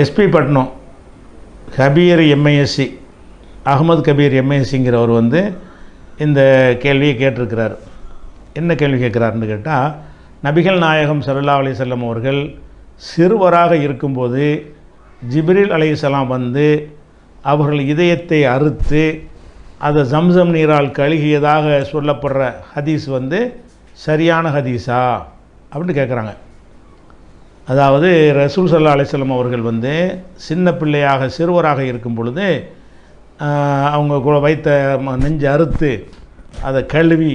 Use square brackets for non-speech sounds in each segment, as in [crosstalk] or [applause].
S P Patnam. Kabir M I S C Ahmed Kabir எம்ஐஎஸ்சிங்கிறவர் வந்து இந்த கேள்வியை கேட்டிருக்கிறார். என்ன கேள்வி கேட்குறாருன்னு கேட்டால் நபிகள் நாயகம் சல்லா அலைஹி அவர்கள் சிறுவராக இருக்கும்போது ஜிப்ரில் அலைஹிஸ்ஸலாம் வந்து அவர்கள் இதயத்தை அறுத்து அதை ஜம்சம் நீரால் கழுகியதாக சொல்லப்படுற ஹதீஸ் வந்து சரியான ஹதீஸா அப்படின்னு கேட்குறாங்க. அதாவது ரசூல் சல்லா அலிஸ்லம் அவர்கள் வந்து சின்ன பிள்ளையாக சிறுவராக இருக்கும் பொழுது அவங்க கூட வைத்த ம- நெஞ்சை அறுத்து அதை கழுவி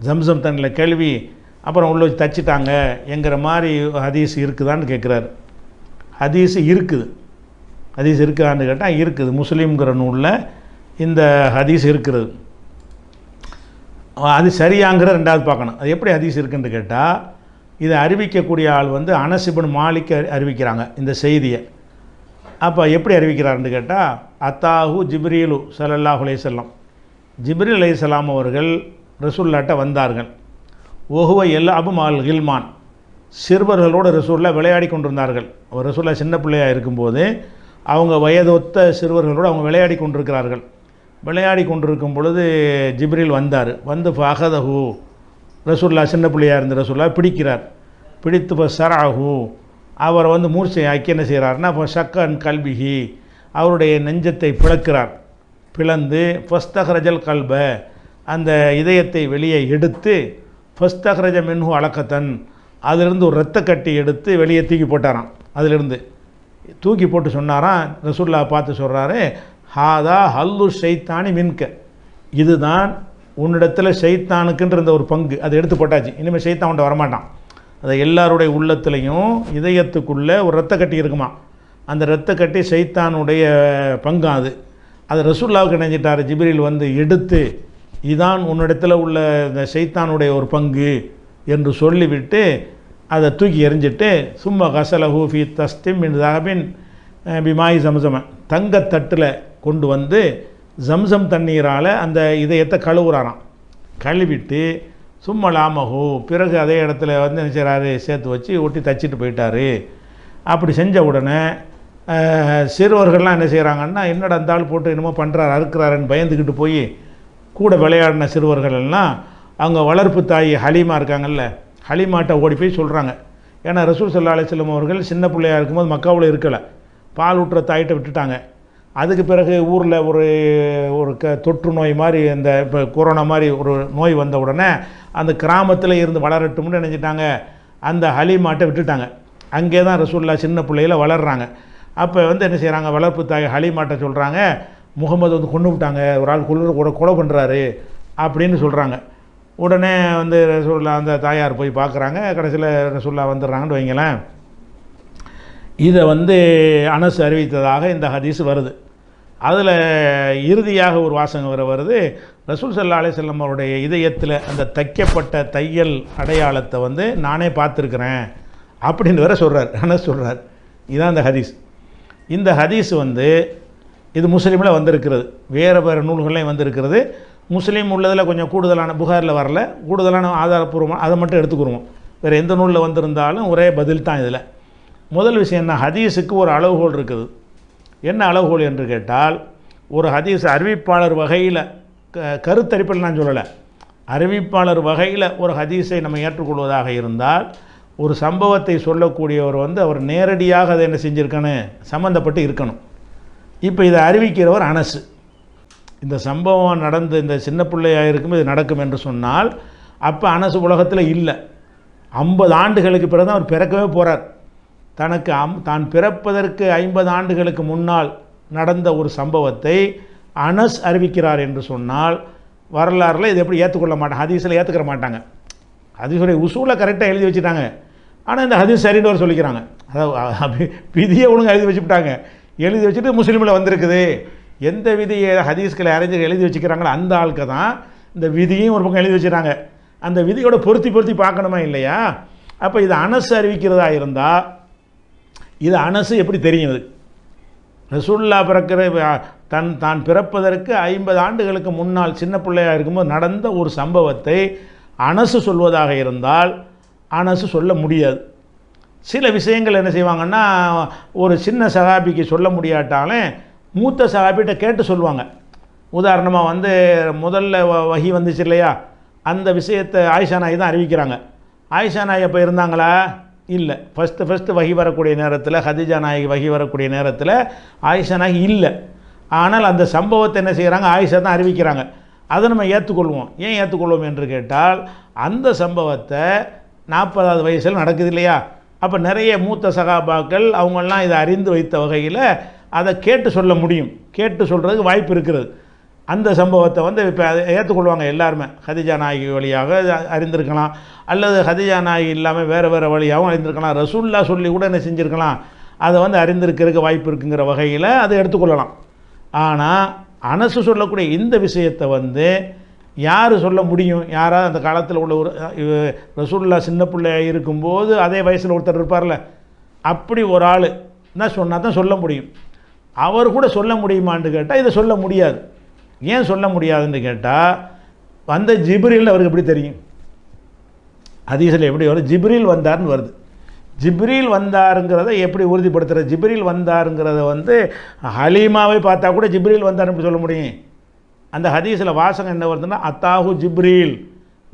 ஜம்சம் தண்ணியில் கழுவி அப்புறம் உள்ள வச்சு தச்சிட்டாங்க என்கிற மாதிரி ஹதீஸ் இருக்குதான்னு கேட்குறாரு. ஹதீஸ் இருக்குது. ஹதீஸ் இருக்கான்னு கேட்டால் இருக்குது. முஸ்லீம்ங்கிற நூலில் இந்த ஹதீஸ் இருக்கிறது அது சரியாங்கிற ரெண்டாவது பார்க்கணும். அது எப்படி ஹதீஸ் இருக்குன்னு கேட்டால் இதை அறிவிக்கக்கூடிய ஆள் வந்து அனசிபன் மாலிக் அறிவிக்கிறாங்க இந்த செய்தியை. அப்போ எப்படி அறிவிக்கிறாருன்னு கேட்டால் அத்தாஹு ஜிப்ரீலு ஸல்லல்லாஹு அலையம் வஸல்லம். ஜிப்ரீல் அவர்கள் ரசூல்லாட்ட வந்தார்கள். ஒகுவ எல்லா அபுமால் கில்மான். சிறுவர்களோடு ரசூல்லா விளையாடி கொண்டிருந்தார்கள். ஒரு ரசூல்லா சின்ன பிள்ளையாக இருக்கும்போது அவங்க வயதொத்த சிறுவர்களோடு அவங்க விளையாடி கொண்டிருக்கிறார்கள். விளையாடி கொண்டிருக்கும் பொழுது ஜிப்ரில் வந்தார். வந்து ஃபஹதஹூ ரசூல்லா சின்ன பிள்ளையாக இருந்த ரசூல்லா பிடிக்கிறார். பிடித்து இப்போ சராகு அவரை வந்து மூர்ச்சை ஆக்கி என்ன செய்கிறாருன்னா இப்போ சக்கன் கல்விகி அவருடைய நெஞ்சத்தை பிளக்கிறார். பிளந்து ஃபஸ்தஹரஜல் கல்ப. அந்த இதயத்தை வெளியே எடுத்து ஃபஸ்தஹரஜ மின்ஹு அலக்கத்தன். அதிலிருந்து ஒரு ரத்த கட்டி எடுத்து வெளியே தூக்கி போட்டாராம். அதிலிருந்து. தூக்கி போட்டு சொன்னாராம் ரசூல்லா பார்த்து சொல்கிறாரு ஹாதா ஹல்லு ஷைத்தானி மின்க. இதுதான் உன்னிடத்தில் ஷைத்தானுக்குன்ற இந்த ஒரு பங்கு அதை எடுத்து போட்டாச்சு. இனிமேல் ஷைத்தான் உன்ட்ட வரமாட்டான். அதை எல்லாருடைய உள்ளத்துலேயும் இதயத்துக்குள்ளே ஒரு ரத்த கட்டி இருக்குமா? அந்த ரத்த கட்டி ஷைத்தானுடைய பங்கு அது. அதை ரசூல்லாவுக்கு நினைஞ்சிட்டார் ஜிபிரில் வந்து எடுத்து இதான் உன்னிடத்தில் உள்ள இந்த ஷைத்தானுடைய ஒரு பங்கு என்று சொல்லிவிட்டு அதை தூக்கி எறிஞ்சிட்டு சும்மா கசல ஹூஃபி தஸ்திம் மின் பிமாயி பிமாய் தங்கத்தட்டில் கொண்டு வந்து ஜம்சம் தண்ணீரால் அந்த இதயத்தை கழுவுறாராம். கழுவிட்டு சும்மா லாமஹூ பிறகு அதே இடத்துல வந்து என்ன செய்கிறாரு சேர்த்து வச்சு ஒட்டி தச்சிட்டு போயிட்டாரு. அப்படி செஞ்ச உடனே சிறுவர்கள்லாம் என்ன செய்கிறாங்கன்னா என்னடா அந்த ஆள் போட்டு என்னமோ பண்ணுறாரு அறுக்கிறாருன்னு பயந்துக்கிட்டு போய் கூட விளையாடின சிறுவர்கள் எல்லாம் அவங்க வளர்ப்பு தாய் ஹலீமா இருக்காங்கல்ல ஹலிமாட்டை ஓடி போய் சொல்கிறாங்க ஏன்னா ரசூல் சல்லா அலிஸ்லம் அவர்கள் சின்ன பிள்ளையா இருக்கும்போது மக்காவில் இருக்கலை. பால் ஊட்டுற தாயிட்ட விட்டுட்டாங்க. அதுக்கு பிறகு ஊரில் ஒரு ஒரு க தொற்று நோய் மாதிரி இந்த இப்போ கொரோனா மாதிரி ஒரு நோய் வந்த உடனே அந்த கிராமத்தில் இருந்து வளரட்டும்னு நினைச்சிட்டாங்க அந்த ஹலீமாட்டை விட்டுட்டாங்க. அங்கே தான் ரசூல்லா சின்ன பிள்ளையில வளர்றாங்க. அப்போ வந்து என்ன செய்கிறாங்க வளர்ப்பு தாய் ஹலீமாட்டை சொல்கிறாங்க முகமது வந்து கொண்டு விட்டாங்க. ஒரு ஆள் குளிர் கூட கொலை பண்ணுறாரு அப்படின்னு சொல்கிறாங்க உடனே வந்து ரசூல்லா அந்த தாயார் போய் பார்க்குறாங்க கடைசியில் ரசூல்லா வந்துடுறாங்கன்னு வைங்களேன். இதை வந்து அனசு அறிவித்ததாக இந்த ஹதீஸ் வருது. அதில் இறுதியாக ஒரு வாசகம் வர வருது. ரசூல் சல்லா அலிசல்லம் அவருடைய இதயத்தில் அந்த தைக்கப்பட்ட தையல் அடையாளத்தை வந்து நானே பார்த்துருக்குறேன் அப்படின்னு வேற சொல்கிறார் அனஸ் [laughs] சொல்கிறார் இதுதான் அந்த ஹதீஸ். இந்த ஹதீஸ் வந்து இது முஸ்லீமில் வந்திருக்கிறது. வேறு வேறு நூல்கள்லையும் வந்திருக்கிறது. முஸ்லீம் உள்ளதில் கொஞ்சம் கூடுதலான புகாரில் வரல. கூடுதலான ஆதாரப்பூர்வமாக அதை மட்டும் எடுத்துக்கிருவோம். வேறு எந்த நூலில் வந்திருந்தாலும் ஒரே பதில் தான் இதில். முதல் விஷயம் என்ன? ஹதீஸுக்கு ஒரு அளவுகோல் இருக்குது. என்ன அளவுகோல் என்று கேட்டால் ஒரு ஹதீஸ் அறிவிப்பாளர் வகையில் க கருத்தரிப்பில் நான் சொல்லலை. அறிவிப்பாளர் வகையில் ஒரு ஹதீஸை நம்ம ஏற்றுக்கொள்வதாக இருந்தால் ஒரு சம்பவத்தை சொல்லக்கூடியவர் வந்து அவர் நேரடியாக அதை என்ன செஞ்சுருக்கணும்? சம்மந்தப்பட்டு இருக்கணும். இப்போ இதை அறிவிக்கிறவர் அனசு. இந்த சம்பவம் நடந்து இந்த சின்ன பிள்ளையாக இருக்கும் இது நடக்கும் என்று சொன்னால் அப்போ அனசு உலகத்தில் இல்லை. ஐம்பது ஆண்டுகளுக்கு பிறகு தான் அவர் பிறக்கவே போகிறார் தனக்கு அம் தான் பிறப்பதற்கு ஐம்பது ஆண்டுகளுக்கு முன்னால் நடந்த ஒரு சம்பவத்தை அனஸ் அறிவிக்கிறார் என்று சொன்னால் வரலாறில் இதை எப்படி ஏற்றுக்கொள்ள மாட்டாங்க ஹதீஸில் ஏற்றுக்கிற மாட்டாங்க. ஹதீஸுடைய உசூலை கரெக்டாக எழுதி வச்சுட்டாங்க. ஆனால் இந்த ஹதீஸ் சரின்னு ஒரு சொல்லிக்கிறாங்க. அதாவது விதியை ஒழுங்காக எழுதி வச்சுட்டாங்க எழுதி வச்சுட்டு முஸ்லீமில் வந்திருக்குது. எந்த விதியை ஹதீஸ்களை அறிஞர் எழுதி வச்சுக்கிறாங்களோ அந்த ஆளுக்கு தான் இந்த விதியும் ஒரு பக்கம் எழுதி வச்சுட்டாங்க அந்த விதியோட பொருத்தி பொருத்தி பார்க்கணுமா இல்லையா? அப்போ இது அனசு அறிவிக்கிறதா இருந்தால் இது அனசு எப்படி தெரியும் இது? ரசூல்லா பிறக்கிற தன் தான் பிறப்பதற்கு ஐம்பது ஆண்டுகளுக்கு முன்னால் சின்ன பிள்ளையாக இருக்கும்போது நடந்த ஒரு சம்பவத்தை அனசு சொல்வதாக இருந்தால் அனசு சொல்ல முடியாது. சில விஷயங்கள் என்ன செய்வாங்கன்னா ஒரு சின்ன சகாபிக்கு சொல்ல முடியாட்டாலே மூத்த சகாபிகிட்ட கேட்டு சொல்லுவாங்க. உதாரணமாக வந்து முதல்ல வ- வந்துச்சு இல்லையா? அந்த விஷயத்தை ஆயிஷா நாய் தான் அறிவிக்கிறாங்க. ஆயிஷா நாய் அப்போ இருந்தாங்களா? இல்லை. ஃபஸ்ட்டு ஃபஸ்ட்டு வகி வரக்கூடிய நேரத்தில் ஹதிஜா நாயகி வகி வரக்கூடிய நேரத்தில் ஆயிஷா நாயகி இல்லை. ஆனால் அந்த சம்பவத்தை என்ன செய்கிறாங்க ஆயிஷா தான் அறிவிக்கிறாங்க. அதை நம்ம ஏற்றுக்கொள்வோம் ஏன் ஏற்றுக்கொள்வோம் என்று கேட்டால் அந்த சம்பவத்தை நாற்பதாவது வயசில் நடக்குது இல்லையா? அப்போ நிறைய மூத்த சகாபாக்கள் அவங்கெல்லாம் இதை அறிந்து வைத்த வகையில் அதை கேட்டு சொல்ல முடியும். கேட்டு சொல்கிறதுக்கு வாய்ப்பு இருக்கிறது. அந்த சம்பவத்தை வந்து இப்போ அதை ஏற்றுக்கொள்வாங்க எல்லாருமே. ஹதிஜா நாயகி வழியாக அறிந்திருக்கலாம். அல்லது ஹதிஜா நாயகி இல்லாமல் வேறு வேறு வழியாகவும் அறிந்திருக்கலாம். ரசூல்லா சொல்லி கூட என்ன செஞ்சுருக்கலாம். அதை வந்து அறிந்திருக்கிறதுக்கு வாய்ப்பு இருக்குங்கிற வகையில் அதை எடுத்துக்கொள்ளலாம். ஆனால் அனசு சொல்லக்கூடிய இந்த விஷயத்தை வந்து யார் சொல்ல முடியும்? யாராவது அந்த காலத்தில் உள்ள ஒரு ரசூல்லா சின்ன பிள்ளையா இருக்கும்போது அதே வயசில் ஒருத்தர் இருப்பார்ல. அப்படி ஒரு ஆள். என்ன சொன்னால் தான் சொல்ல முடியும். அவர் கூட சொல்ல முடியுமான்னு கேட்டால் இதை சொல்ல முடியாது. ஏன் சொல்ல முடியாதுன்னு கேட்டால் வந்த ஜிப்ரில் அவருக்கு எப்படி தெரியும்? ஹதீஸில் எப்படி வரும்? ஜிப்ரில் வந்தார்னு வருது. ஜிப்ரில் வந்தாருங்கிறத எப்படி உறுதிப்படுத்துகிற ஜிப்ரில் வந்தாருங்கிறத வந்து ஹலீமாவை பார்த்தா கூட ஜிப்ரில் வந்தார்னு சொல்ல முடியும்? அந்த ஹதீஸில் வாசகம் என்ன வருதுன்னா அத்தாஹு ஜிப்ரீல்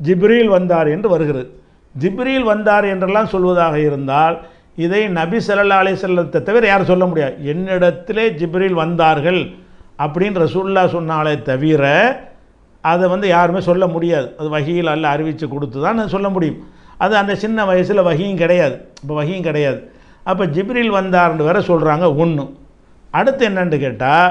ஜிப்ரீல் வந்தார் என்று வருகிறது. ஜிப்ரீல் வந்தார் என்றெல்லாம் சொல்வதாக இருந்தால் இதை நபி சல்லா அலைஹி செல்லத்தை தவிர யாரும் சொல்ல முடியாது. என்னிடத்திலே ஜிப்ரீல் வந்தார்கள். அப்படின்னு ரசூல்லா சொன்னாலே தவிர அதை வந்து யாருமே சொல்ல முடியாது. அது வகையில் அல்ல அறிவித்து கொடுத்து தான் சொல்ல முடியும். அது அந்த சின்ன வயசில் வகியும் கிடையாது. இப்போ வகியும் கிடையாது. அப்போ ஜிப்ரில் வந்தார்னு வேற சொல்கிறாங்க ஒன்று அடுத்து என்னென்னு கேட்டால்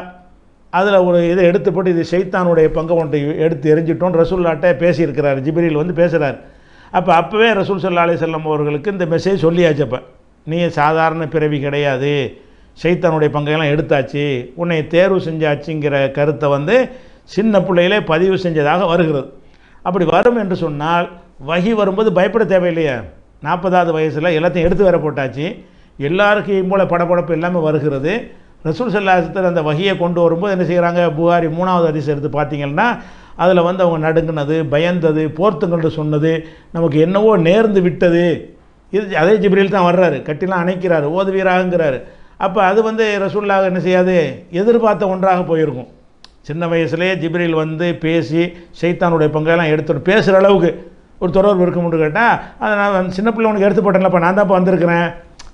அதில் ஒரு இதை எடுத்து போட்டு இது ஷைத்தானுடைய பங்கை ஒன்றை எடுத்து எரிஞ்சிட்டோம் ரசூல்லாட்ட பேசியிருக்கிறார். ஜிப்ரில் வந்து பேசுகிறார் அப்போ அப்போவே ரசூல் சல்லா அலி செல்லம் அவர்களுக்கு இந்த மெசேஜ் சொல்லியாச்சப்ப நீ சாதாரண பிறவி கிடையாது. ஷைத்தானுடைய பங்கையெல்லாம் எடுத்தாச்சு உன்னை தேர்வு செஞ்சாச்சுங்கிற கருத்தை வந்து சின்ன பிள்ளையிலே பதிவு செஞ்சதாக வருகிறது. அப்படி வரும் என்று சொன்னால் வகி வரும்போது பயப்பட தேவையில்லையே. நாற்பதாவது வயசில் எல்லாத்தையும் எடுத்து வர போட்டாச்சு. எல்லாருக்கும் மூளை படப்படப்பு எல்லாமே வருகிறது. ரசூல் சல்லாசத்தில் அந்த வகையை கொண்டு வரும்போது என்ன செய்கிறாங்க புகாரி மூணாவது அதிசயம் எடுத்து பார்த்தீங்கன்னா அதில் வந்து அவங்க நடுங்கினது பயந்தது போர்த்துங்கள்னு சொன்னது நமக்கு என்னவோ நேர்ந்து விட்டது. இது அதே ஜிப்ரில் தான் வர்றாரு. கட்டிலாம் அணைக்கிறாரு ஓதுவீராங்கிறாரு அப்போ அது வந்து ரசூல்லாக என்ன செய்யாது? எதிர்பார்த்த ஒன்றாக போயிருக்கும். சின்ன வயசுலேயே ஜிப்ரில் வந்து பேசி சைத்தானுடைய பங்கெல்லாம் எடுத்துட்டு பேசுகிற அளவுக்கு ஒரு தொடர்பு இருக்கும்னு கேட்டால் அதை நான் சின்ன பிள்ளை உனக்கு எடுத்து போட்டேன்லப்பா நான் தான்ப்பா வந்திருக்கிறேன்.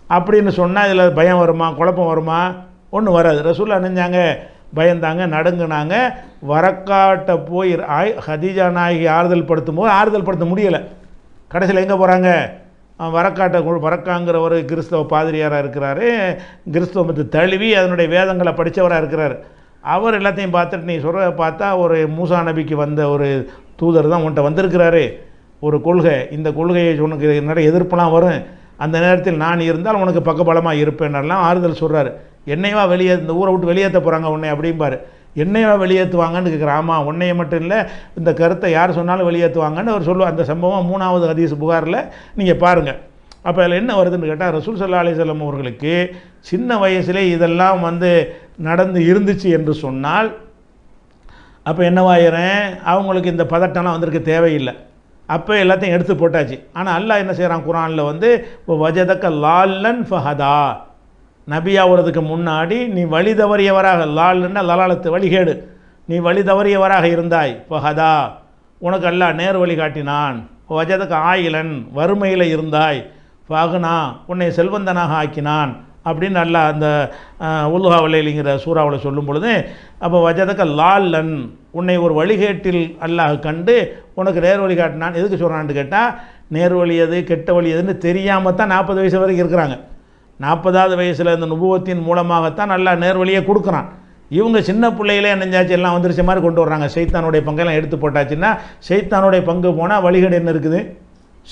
அப்படின்னு சொன்னால் இதில் பயம் வருமா? குழப்பம் வருமா? ஒன்றும் வராது. ரசூல்லா நினைஞ்சாங்க பயந்தாங்க நடுங்கினாங்க. வரக்காட்ட போய் ஆய் ஹதீஜா நாயகி ஆறுதல் படுத்தும் போது ஆறுதல் படுத்த முடியலை. கடைசியில் எங்கே போகிறாங்க வரக்காட்டை கு- வரக்காங்கிற ஒரு கிறிஸ்தவ பாதிரியாராக இருக்கிறாரு. கிறிஸ்தவத்தை தழுவி அதனுடைய வேதங்களை படித்தவராக இருக்கிறார். அவர் எல்லாத்தையும் பார்த்துட்டு நீ சொல்கிற பார்த்தா ஒரு மூசா நபிக்கு வந்த ஒரு தூதர் தான் உன்கிட்ட வந்திருக்கிறாரு. ஒரு கொள்கை இந்த கொள்கையை உனக்கு நிறைய எதிர்ப்புலாம் வரும். அந்த நேரத்தில் நான் இருந்தால் உனக்கு பக்கபலமாக இருப்பேன்னெல்லாம் ஆறுதல் சொல்கிறார் என்னையவா வெளியே இந்த ஊரை விட்டு வெளியேற்ற போகிறாங்க உன்னை அப்படிம்பார். என்னையா வெளியேற்றுவாங்கன்னு கேட்குற ஆமாம் உன்னைய மட்டும் இல்லை இந்த கருத்தை யார் சொன்னாலும் வெளியேற்றுவாங்கன்னு அவர் சொல்லுவார். அந்த சம்பவம் மூணாவது ஹதீஸ் புகாரில் நீங்கள் பாருங்கள் அப்போ அதில் என்ன வருதுன்னு கேட்டால் ரசூல் சல்லா அலிசல்லம் அவர்களுக்கு சின்ன வயசுலே இதெல்லாம் வந்து நடந்து இருந்துச்சு என்று சொன்னால் அப்போ என்னவாயிரேன் அவங்களுக்கு இந்த பதட்டம்லாம் வந்திருக்க தேவையில்லை. அப்போ எல்லாத்தையும் எடுத்து போட்டாச்சு. ஆனால் அல்லாஹ் என்ன செய்கிறான் குரானில் வந்து இப்போ வஜதக்க லால்லன் ஃபஹதா. நபியாகிறதுக்கு முன்னாடி நீ வழி தவறியவராக லால்னா லலாலத்து வழிகேடு நீ வழி தவறியவராக இருந்தாய். ஃபஹதா. உனக்கு அல்லாஹ் நேர் வழி காட்டினான். வஜதக்க ஆயிலன் வறுமையில் இருந்தாய். ஃபகுனா உன்னை செல்வந்தனாக ஆக்கினான். அப்படின்னு நல்லா அந்த உல்ஹா வலையிலிங்கிற சூறாவில் சொல்லும் பொழுது அப்போ வஜதக்க லால்லன் உன்னை ஒரு வழிகேட்டில் அல்லாஹ் கண்டு உனக்கு நேர் வழி காட்டினான். எதுக்கு சொல்கிறான்னு கேட்டால் நேர் வழி எது கெட்ட வழி எதுன்னு தெரியாமல் தான் நாற்பது வயசு வரைக்கும் இருக்கிறாங்க. நாற்பதாவது வயசில் இந்த நுபுவத்தின் மூலமாகத்தான் நல்லா நேர்வழியை கொடுக்குறான். இவங்க சின்ன பிள்ளையிலே நெஞ்சாச்சு எல்லாம் வந்துருச்ச மாதிரி கொண்டு வர்றாங்க. சைத்தானுடைய பங்கெல்லாம் எடுத்து போட்டாச்சுன்னா சைத்தானுடைய பங்கு போனால் வழிகேடு என்ன இருக்குது?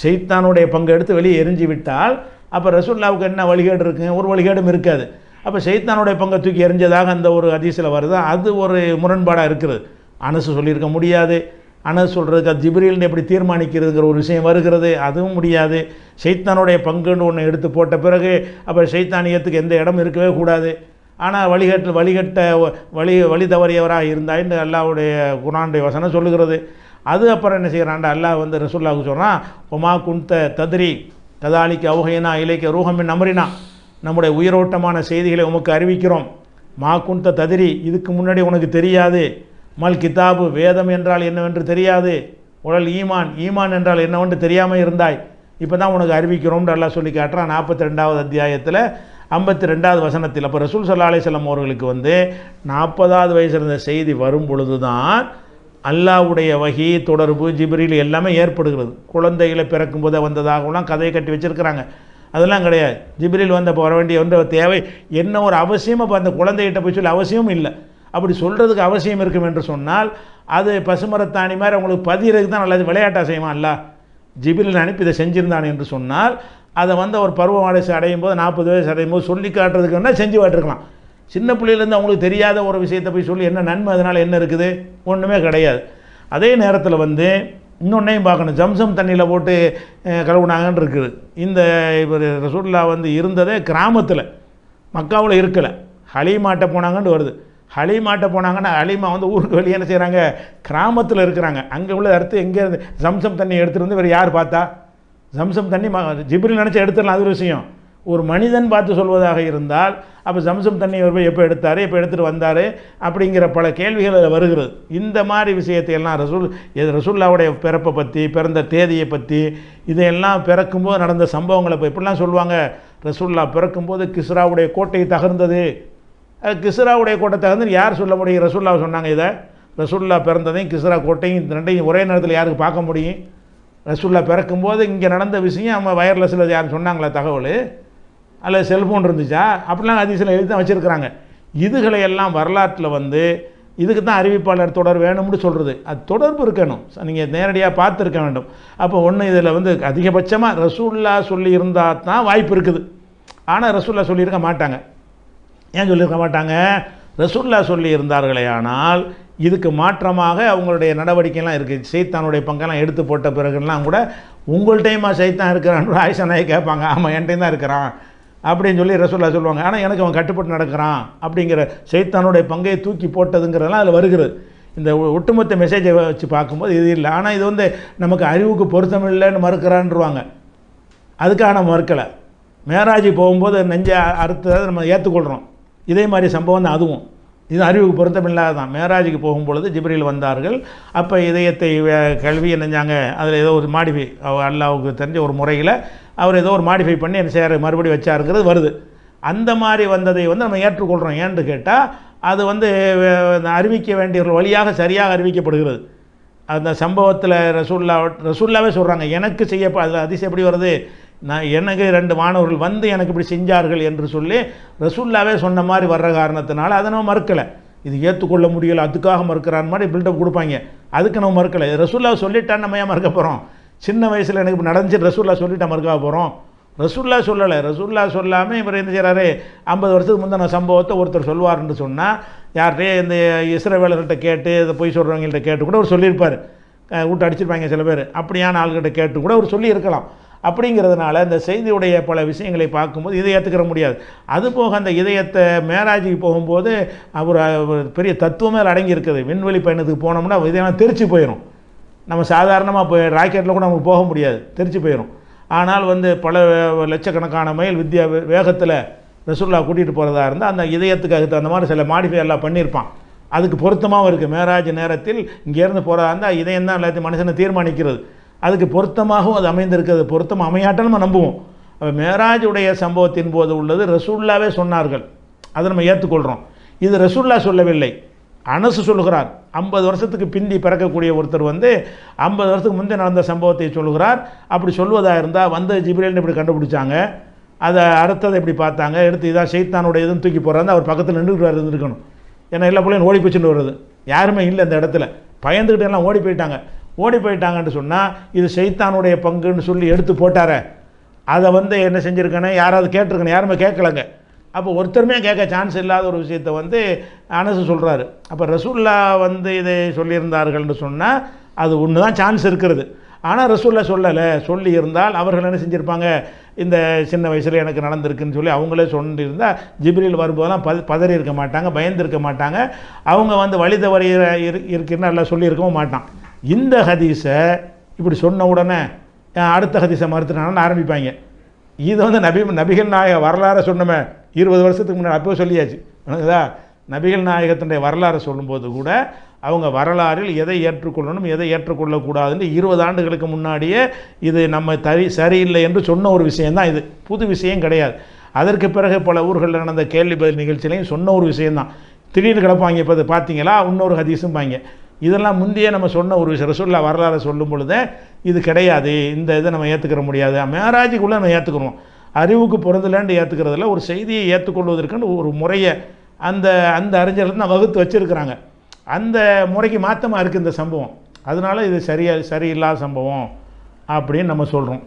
சைத்தானுடைய பங்கு எடுத்து வெளியே எரிஞ்சு விட்டால் அப்போ ரசுல்லாவுக்கு என்ன வழிகேடு இருக்குங்க ஒரு வழிகேடும் இருக்காது. அப்போ சைத்தானுடைய பங்கை தூக்கி எரிஞ்சதாக அந்த ஒரு அதிசயில் வருது. அது ஒரு முரண்பாடாக இருக்கிறது. அனசு சொல்லியிருக்க முடியாது. ஆனால் சொல்கிறதுக்கு அது ஜிப்ரீல்னு எப்படி தீர்மானிக்கிறதுங்கிற ஒரு விஷயம் வருகிறது அதுவும் முடியாது. சைத்தானுடைய பங்குன்னு ஒன்று எடுத்து போட்ட பிறகு அப்போ சைத்தானியத்துக்கு எந்த இடம் இருக்கவே கூடாது. ஆனால் வழிகட்டு வழிகட்ட வழி வழி தவறியவராக இருந்தாயின்னு அல்லாவுடைய குரானுடைய வசனம் சொல்லுகிறது. அது அப்புறம் என்ன செய்கிறான்டா அல்லாஹ் வந்து ரசுல்லாவுக்கு சொல்கிறான் ஒமா குந்த தத்ரி கதாலிக்கு அவுகைனா இலைக்க ரூஹமின் அமரினா. நம்முடைய உயிரோட்டமான செய்திகளை உமக்கு அறிவிக்கிறோம். மா குந்த ததிரி இதுக்கு முன்னாடி உனக்கு தெரியாது. மல் கிதாபு வேதம் என்றால் என்னவென்று தெரியாது. உடல் ஈமான் ஈமான் என்றால் என்னவென்று தெரியாமல் இருந்தாய். இப்போ தான் உனக்கு அறிவிக்கிறோம்னு எல்லாம் சொல்லி காட்டுறான். நாற்பத்தி ரெண்டாவது அத்தியாயத்தில் ஐம்பத்தி ரெண்டாவது வசனத்தில். அப்போ ரசூல் சல்லா அலிஸ்லாம் அவர்களுக்கு வந்து நாற்பதாவது வயசில் இருந்த செய்தி வரும் பொழுது தான் அல்லாவுடைய வகி தொடர்பு ஜிப்ரில் எல்லாமே ஏற்படுகிறது. குழந்தைகளை பிறக்கும்போதே வந்ததாகலாம் கதையை கட்டி வச்சிருக்கிறாங்க. அதெல்லாம் கிடையாது. ஜிப்ரில் வந்தப்போ வர வேண்டிய ஒன்று தேவை. என்ன ஒரு அவசியம் இப்போ அந்த குழந்தைகிட்ட போய் சொல்லி அவசியமும் இல்லை. அப்படி சொல்கிறதுக்கு அவசியம் இருக்கும் என்று சொன்னால் அது பசுமரத்தாணி மாதிரி அவங்களுக்கு பதிகிறதுக்கு தான் நல்லது விளையாட்டாக செய்வான் அல்ல. ஜிபிரில் அனுப்பி இதை செஞ்சுருந்தான் என்று சொன்னால் அதை வந்து ஒரு பருவ வயசு அடையும் போது நாற்பது வயசு அடையும் போது சொல்லி காட்டுறதுக்குன்னா செஞ்சு காட்டிருக்கலாம். சின்ன பிள்ளையிலேருந்து அவங்களுக்கு தெரியாத ஒரு விஷயத்தை போய் சொல்லி என்ன நன்மை அதனால் என்ன இருக்குது? ஒன்றுமே கிடையாது. அதே நேரத்தில் வந்து இன்னொன்னையும் பார்க்கணும். ஜம்சம் தண்ணியில் போட்டு கழுவுனாங்கன்னு இருக்குது. இந்த இவர் ரசூல்லா வந்து இருந்ததே கிராமத்தில் மக்காவில் இருக்கலை. ஹலீமாட்ட போனாங்கன்னு வருது. ஹலீமாட்ட போனாங்கன்னா ஹலீமா வந்து ஊருக்கு வெளியே என்ன செய்கிறாங்க கிராமத்தில் இருக்கிறாங்க. அங்கே உள்ள அடுத்து எங்கே இருந்து? ஜம்சம் தண்ணி எடுத்துகிட்டு வந்து வேறு யார் பார்த்தா? ஜம்சம் தண்ணி ம ஜிப்ரில் நினச்சி எடுத்துடலாம். அது ஒரு விஷயம். ஒரு மனிதன் பார்த்து சொல்வதாக இருந்தால் அப்போ ஜம்சம் தண்ணி ஒரு எப்போ எடுத்தார்? எப்போ எடுத்துகிட்டு வந்தார்? அப்படிங்கிற பல கேள்விகள் அதில் வருகிறது. இந்த மாதிரி விஷயத்தை எல்லாம் ரசூல் இது ரசூல்லாவுடைய பிறப்பை பற்றி பிறந்த தேதியை பற்றி இதையெல்லாம் பிறக்கும்போது நடந்த சம்பவங்களை இப்போ இப்படிலாம் சொல்லுவாங்க. ரசூல்லா பிறக்கும்போது கிஸ்ராவுடைய கோட்டை தகர்ந்தது. கிஸ்ராவுடைய கோட்டை தகுந்து யார் சொல்ல முடியும்? ரசுல்லா சொன்னாங்க இதை. ரசுல்லா பிறந்ததையும் கிஸ்ரா கோட்டையும் இந்த ரெண்டையும் ஒரே நேரத்தில் யாருக்கு பார்க்க முடியும்? ரசுல்லா பிறக்கும்போது இங்கே நடந்த விஷயம் நம்ம வயர்லெஸில் யார் சொன்னாங்களா தகவல்? அல்லது செல்ஃபோன் இருந்துச்சா? அப்படிலாம் அதிசயம் எழுதி தான் வச்சுருக்கிறாங்க. இதுகளை எல்லாம் வரலாற்றில் வந்து இதுக்கு தான் அறிவிப்பாளர் தொடர் வேணும்னு சொல்கிறது அது தொடர்பு இருக்கணும். நீங்கள் நேரடியாக பார்த்துருக்க வேண்டும். அப்போ ஒன்று இதில் வந்து அதிகபட்சமாக ரசூல்லா சொல்லி இருந்தால் தான் வாய்ப்பு இருக்குது. ஆனால் ரசூல்லா சொல்லியிருக்க மாட்டாங்க. ஏன் சொல்லியிருக்க மாட்டாங்க? ரசூல்லா சொல்லி இருந்தார்களே ஆனால் இதுக்கு மாற்றமாக அவங்களுடைய நடவடிக்கைலாம் இருக்குது சைத்தானுடைய பங்கெல்லாம் எடுத்து போட்ட பிறகுலாம் கூட உங்கள்கிட்டையுமா சைத்தான் இருக்கிறான்னு ஆயிஷா நாய் கேட்பாங்க. ஆமாம் என்கிட்டையும் தான் இருக்கிறான். அப்படின்னு சொல்லி ரசூல்லா சொல்லுவாங்க. ஆனால் எனக்கு அவன் கட்டுப்பட்டு நடக்கிறான். அப்படிங்கிற சைத்தானுடைய பங்கை தூக்கி போட்டதுங்கிறதெல்லாம் அதில் வருகிறது. இந்த ஒ- ஒட்டுமொத்த மெசேஜை வச்சு பார்க்கும்போது இது இல்லை. ஆனால் இது வந்து நமக்கு அறிவுக்கு பொருத்தம் இல்லைன்னு மறுக்கிறான்ருவாங்க. அதுக்காக நம்ம மறுக்கலை. மேராஜி போகும்போது நெஞ்ச அறுத்ததை நம்ம ஏற்றுக்கொள்கிறோம் இதே மாதிரி சம்பவம் தான் அதுவும். இது அறிவுக்கு பொருத்தமில்லாத தான் மேராஜுக்கு போகும்பொழுது ஜிப்ரில் வந்தார்கள். அப்போ இதயத்தை வே- கழுவி என்னஞ்சாங்க அதில் ஏதோ ஒரு மாடிஃபை அல்லாவுக்கு தெரிஞ்ச ஒரு முறையில் அவர் ஏதோ ஒரு மாடிஃபை பண்ணி என்ன செய்யார் மறுபடியும் வச்சாருங்கிறது வருது. அந்த மாதிரி வந்ததை வந்து நம்ம ஏற்றுக்கொள்கிறோம் ஏன்னு கேட்டால் அது வந்து அறிவிக்க அறிவிக்க ஒரு வழியாக சரியாக அறிவிக்கப்படுகிறது. அந்த சம்பவத்தில் ரசூல்லா ரசூல்லாவே சொல்கிறாங்க எனக்கு செய்யப்ப அதில் அதிசயம் எப்படி வருது? நான் எனக்கு ரெண்டு மாணவர்கள் வந்து எனக்கு இப்படி செஞ்சார்கள் என்று சொல்லி ரசூல்லாவே சொன்ன மாதிரி வர்ற காரணத்தினால அதை நம்ம மறுக்கலை. இது ஏற்றுக்கொள்ள முடியல அதுக்காக மறுக்கிறான் மாதிரி பில்டப் கொடுப்பாங்க. அதுக்கு நம்ம மறுக்கலை. ரசூல்லா சொல்லிட்டான்னு நம்ம ஏன் மறுக்க போகிறோம் சின்ன வயசில் எனக்கு இப்படி நடந்துச்சு ரசூல்லா சொல்லிட்டா மறுக்க போகிறோம் ரசூல்லா சொல்லலை. ரசூல்லா சொல்லாமல் இவர் என்ன செய்கிறாரு ஐம்பது வருஷத்துக்கு முந்தின சம்பவத்தை ஒருத்தர் சொல்வார்னு சொன்னால் யார்கிட்டயே இந்த இஸ்ரவேலர்கிட்ட கேட்டு இதை பொய் சொல்கிறவங்கள்ட்ட கேட்டு கூட அவர் சொல்லியிருப்பார். அஹ் விட்டு அடிச்சிருப்பாங்க சில பேர். அப்படியான ஆள்கிட்ட கேட்டு கூட அவர் சொல்லியிருக்கலாம். அப்படிங்கிறதுனால இந்த செய்தியுடைய பல விஷயங்களை பார்க்கும்போது இதை ஏற்றுக்கிற முடியாது. அதுபோக அந்த இதயத்தை மேராஜுக்கு போகும்போது அவர் பெரிய தத்துவமே அடங்கியிருக்குது. அடங்கி இருக்குது விண்வெளி பயணத்துக்கு போனோம்னா இதெல்லாம் தெரிச்சு போயிடும் நம்ம சாதாரணமாக போய் ராக்கெட்டில் கூட நமக்கு போக முடியாது. தெரிச்சு போயிடும் ஆனால் வந்து பல லட்சக்கணக்கான மைல் வித்யா வேகத்தில் ரசுல்லா கூட்டிகிட்டு போகிறதா இருந்தால் அந்த இதயத்துக்கு அதுக்கு அந்த மாதிரி சில மாடிஃபை எல்லாம் பண்ணியிருப்பான் அதுக்கு பொருத்தமாகவும் இருக்குது மேராஜ் நேரத்தில் இங்கேருந்து போகிறதா இருந்தால் இதயம் தான் எல்லாத்தையும் மனுஷனை தீர்மானிக்கிறது. அதுக்கு பொருத்தமாகவும் அது அமைந்திருக்கிறது. பொருத்தம் அமையாட்டம் நம்ம நம்புவோம். அப்போ மேராஜுடைய சம்பவத்தின் போது உள்ளது ரசூல்லாவே சொன்னார்கள். அதை நம்ம ஏற்றுக்கொள்கிறோம் இது ரசூல்லா சொல்லவில்லை. அனசு சொல்லுகிறார். ஐம்பது வருஷத்துக்கு பிந்தி பிறக்கக்கூடிய ஒருத்தர் வந்து ஐம்பது வருஷத்துக்கு முந்தைய நடந்த சம்பவத்தை சொல்லுகிறார். அப்படி சொல்வதாக இருந்தால் வந்து ஜிபிரியல்னு இப்படி கண்டுபிடிச்சாங்க. அதை அடுத்ததை இப்படி பார்த்தாங்க. எடுத்து இதான் செய்தானுடைய இதுன்னு தூக்கி போகிறாங்க அவர் பக்கத்தில் நின்றுக்கிறார் இருந்திருக்கணும். ஏன்னா எல்லா பிள்ளையும் ஓடி போச்சுட்டு வருது. யாருமே இல்லை அந்த இடத்துல. பயந்துக்கிட்டு எல்லாம் ஓடி போயிட்டாங்க. ஓடி போயிட்டாங்கன்னு சொன்னால் இது சைத்தானுடைய பங்குன்னு சொல்லி எடுத்து போட்டார. அதை வந்து என்ன செஞ்சுருக்கேன்னு யாராவது கேட்டிருக்கணும்? யாருமே கேட்கலங்க. அப்போ ஒருத்தருமே கேட்க சான்ஸ் இல்லாத ஒரு விஷயத்தை வந்து அனசு சொல்கிறாரு அப்போ ரசூல்லா வந்து இதை சொல்லியிருந்தார்கள்னு சொன்னால் அது ஒன்று தான் சான்ஸ் இருக்கிறது. ஆனால் ரசூல்லா சொல்லலை. சொல்லி இருந்தால் அவர்கள் என்ன செஞ்சுருப்பாங்க? இந்த சின்ன வயசில் எனக்கு நடந்திருக்குன்னு சொல்லி அவங்களே சொல்லியிருந்தால் ஜிப்ரில் வரும்போதெல்லாம் பத பதறி இருக்க மாட்டாங்க பயந்து இருக்க மாட்டாங்க. அவங்க வந்து வழி தவறி இரு இருக்குன்னு எல்லாம் சொல்லியிருக்கவும் மாட்டான். இந்த ஹதீஸை இப்படி சொன்ன உடனே அடுத்த ஹதீஸை மறுத்துட்டாங்கன்னு ஆரம்பிப்பாங்க. இது வந்து நபி நபிகள் நாயக வரலாறு சொன்னமே இருபது வருஷத்துக்கு முன்னாடி அப்போ சொல்லியாச்சு. நபிகள் நாயகத்தினுடைய வரலாறு சொல்லும்போது கூட அவங்க வரலாறில் எதை ஏற்றுக்கொள்ளணும் எதை ஏற்றுக்கொள்ளக்கூடாதுன்னு இருபது ஆண்டுகளுக்கு முன்னாடியே இது நம்ம தரி சரியில்லை என்று சொன்ன ஒரு விஷயம்தான் இது. புது விஷயம் கிடையாது. அதற்கு பிறகு பல ஊர்களில் நடந்த கேள்வி பதில் நிகழ்ச்சியிலையும் சொன்ன ஒரு விஷயந்தான் திடீர்னு கிடப்பாங்க இப்போ பார்த்தீங்களா? இன்னொரு ஹதீஸும் பாங்க இதெல்லாம் முந்தைய நம்ம சொன்ன ஒரு விஷயம் ரசூல்லா வரலாறு சொல்லும் பொழுது இது கிடையாது இந்த இதை நம்ம ஏற்றுக்கிற முடியாது. மேராஜுக்குள்ளே நம்ம ஏற்றுக்கிறோம் அறிவுக்கு பொருந்தலன்னு ஏற்றுக்கிறதுல ஒரு செய்தியை ஏற்றுக்கொள்வதற்குன்னு ஒரு முறையை அந்த அந்த அறிஞர்கள் தான் வகுத்து வச்சுருக்கிறாங்க. அந்த முறைக்கு மாற்றமாக இருக்குது இந்த சம்பவம். அதனால இது சரியா சரியில்லாத சம்பவம் அப்படின்னு நம்ம சொல்கிறோம்